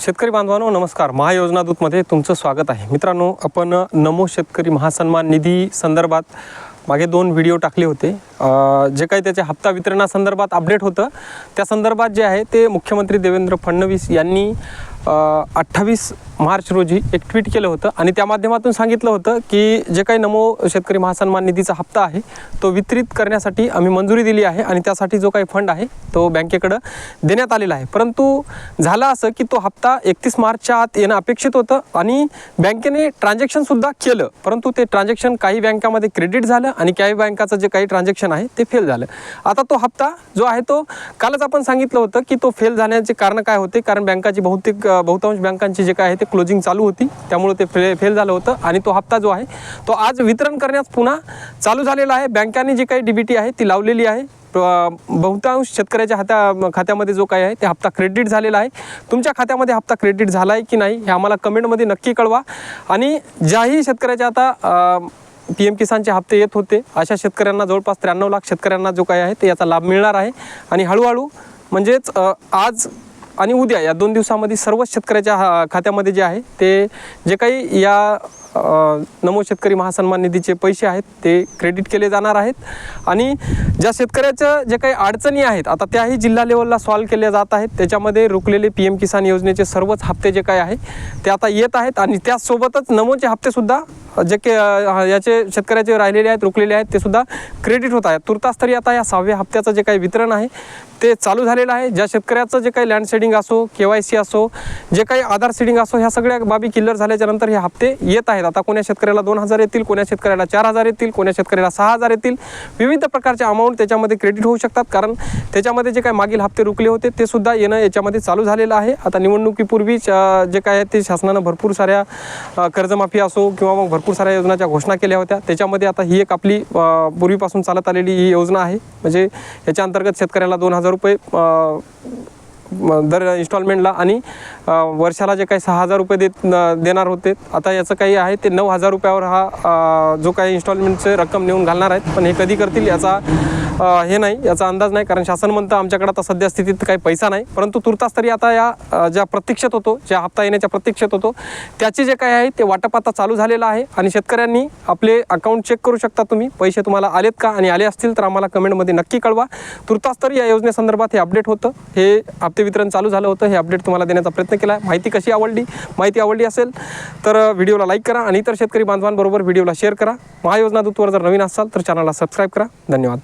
शेतकरी बांधवांनो नमस्कार. महायोजना दूतमध्ये तुमचं स्वागत आहे. मित्रांनो आपण नमो शेतकरी महासन्मान निधी संदर्भात मागे दोन व्हिडिओ टाकले होते. जे काही त्याच्या हप्ता वितरणासंदर्भात अपडेट होतं त्या संदर्भात जे आहे ते मुख्यमंत्री देवेंद्र फडणवीस यांनी अठ्ठावीस मार्च रोजी एक ट्विट केलं होतं आणि त्या माध्यमातून सांगितलं होतं की जे काही नमो शेतकरी महासन्मान निधीचा हप्ता आहे तो वितरित करण्यासाठी आम्ही मंजुरी दिली आहे आणि त्यासाठी जो काही फंड आहे तो बँकेकडं देण्यात आलेला आहे. परंतु झालं असं की तो हप्ता एकतीस मार्चच्या आत येणं अपेक्षित होतं आणि बँकेने ट्रान्झॅक्शनसुद्धा केलं. परंतु ते ट्रान्झॅक्शन काही बँकामध्ये क्रेडिट झालं आणि काही बँकाचं जे काही ट्रान्झॅक्शन आहे ते फेल झालं. आता तो हप्ता जो आहे तो कालच आपण सांगितलं होतं की तो फेल जाण्याचे कारण काय होते? कारण बँकाची बहुतेक बहुतांश बँकांची जे काय आहे ते क्लोजिंग चालू होती. त्यामुळे ते फे फेल झालं होतं. आणि तो हप्ता जो आहे तो आज वितरण करण्यास पुन्हा चालू झालेला आहे. बँकांनी जी काही डी बी टी आहे ती लावलेली आहे. बहुतांश शेतकऱ्याच्या हात्या खात्यामध्ये जो काय आहे ते हप्ता क्रेडिट झालेला आहे. तुमच्या खात्यामध्ये हप्ता क्रेडिट झाला आहे की नाही हे आम्हाला कमेंटमध्ये नक्की कळवा. आणि ज्याही शेतकऱ्याच्या आता पी एम किसानचे हप्ते येत होते अशा शेतकऱ्यांना जवळपास त्र्याण्णव लाख शेतकऱ्यांना जो काय आहे ते याचा लाभ मिळणार आहे. आणि हळूहळू म्हणजेच आज आणि उद्या या दोन दिवसामध्ये सर्वच शेतकऱ्याच्या हा- खात्यामध्ये जे आहे ते जे काही या नमो शेतकरी महासन्मान निधीचे पैसे आहेत ते क्रेडिट केले जाणार आहेत. आणि ज्या शेतकऱ्याचं जे काही अडचणी आहेत आता त्याही जिल्हा लेवलला सॉल्व्ह केल्या जात आहेत. त्याच्यामध्ये रुकलेले पी एम किसान योजनेचे सर्वच हप्ते जे काही आहे ते आता येत आहेत. आणि त्याचसोबतच नमोचे हप्तेसुद्धा जे के याचे शेतकऱ्याचे राहिलेले आहेत रुकलेले आहेत ते सुद्धा क्रेडिट होत आहेत. तुर्तास तरी आता या सहाव्या हप्त्याचं जे काही वितरण आहे ते चालू झालेलं आहे. ज्या शेतकऱ्याचं जे काही लँड सेडिंग असो के वाय सी असो जे काही आधार सेडिंग असो ह्या सगळ्या बाबी क्लिअर झाल्याच्यानंतर हे हप्ते येत आहेत. आता कोण्या शेतकऱ्याला दोन हजार येतील कोण्या शेतकऱ्याला चार हजार येतील कोण्या शेतकऱ्याला सहा हजार येतील. विविध प्रकारचे अमाऊंट त्याच्यामध्ये क्रेडिट होऊ शकतात. कारण त्याच्यामध्ये जे काही मागील हप्ते रुकले होते ते सुद्धा येणं याच्यामध्ये चालू झालेलं आहे. आता निवडणुकीपूर्वी जे काय आहे ते शासनानं भरपूर साऱ्या कर्जमाफी असो किंवा मग भरपूर साऱ्या योजनाच्या घोषणा केल्या होत्या. त्याच्यामध्ये आता ही एक आपली पूर्वीपासून चालत आलेली ही योजना आहे. म्हणजे याच्या अंतर्गत शेतकऱ्याला दोन हजार रुपये दर इन्स्टॉलमेंटला आणि वर्षाला जे काही सहा हजार रुपये देत देणार होते. आता याचं काही आहे ते नऊ हजार रुपयावर हा जो काही इन्स्टॉलमेंटचे रक्कम नेऊन घालणार आहेत. पण हे कधी करतील याचा हे नाही याचा अंदाज नाही कारण शासन म्हणतं आमच्याकडे आता सध्या स्थितीत काही पैसा नाही. परंतु तुर्तास तरी आता या ज्या प्रतीक्षेत होतो ज्या हप्ता येण्याच्या प्रतीक्षेत होतो त्याचे जे काही आहे ते वाटप आता चालू झालेलं आहे. आणि शेतकऱ्यांनी आपले अकाउंट चेक करू शकता तुम्ही. पैसे तुम्हाला आलेत का आणि आले असतील तर आम्हाला कमेंटमध्ये नक्की कळवा. तुर्तास तरी या योजनेसंदर्भात हे अपडेट होतं. हे हप्ते वितरण चालू झालं होतं. हे अपडेट तुम्हाला देण्याचा प्रयत्न केला. आहे माहिती कशी आवडली? माहिती आवडली असेल तर व्हिडिओला लाईक करा आणि इतर शेतकरी बांधवांबरोबर व्हिडिओला शेअर करा. महायोजना दूतवर जर नवीन असाल तर चॅनलला सबस्क्राईब करा. धन्यवाद.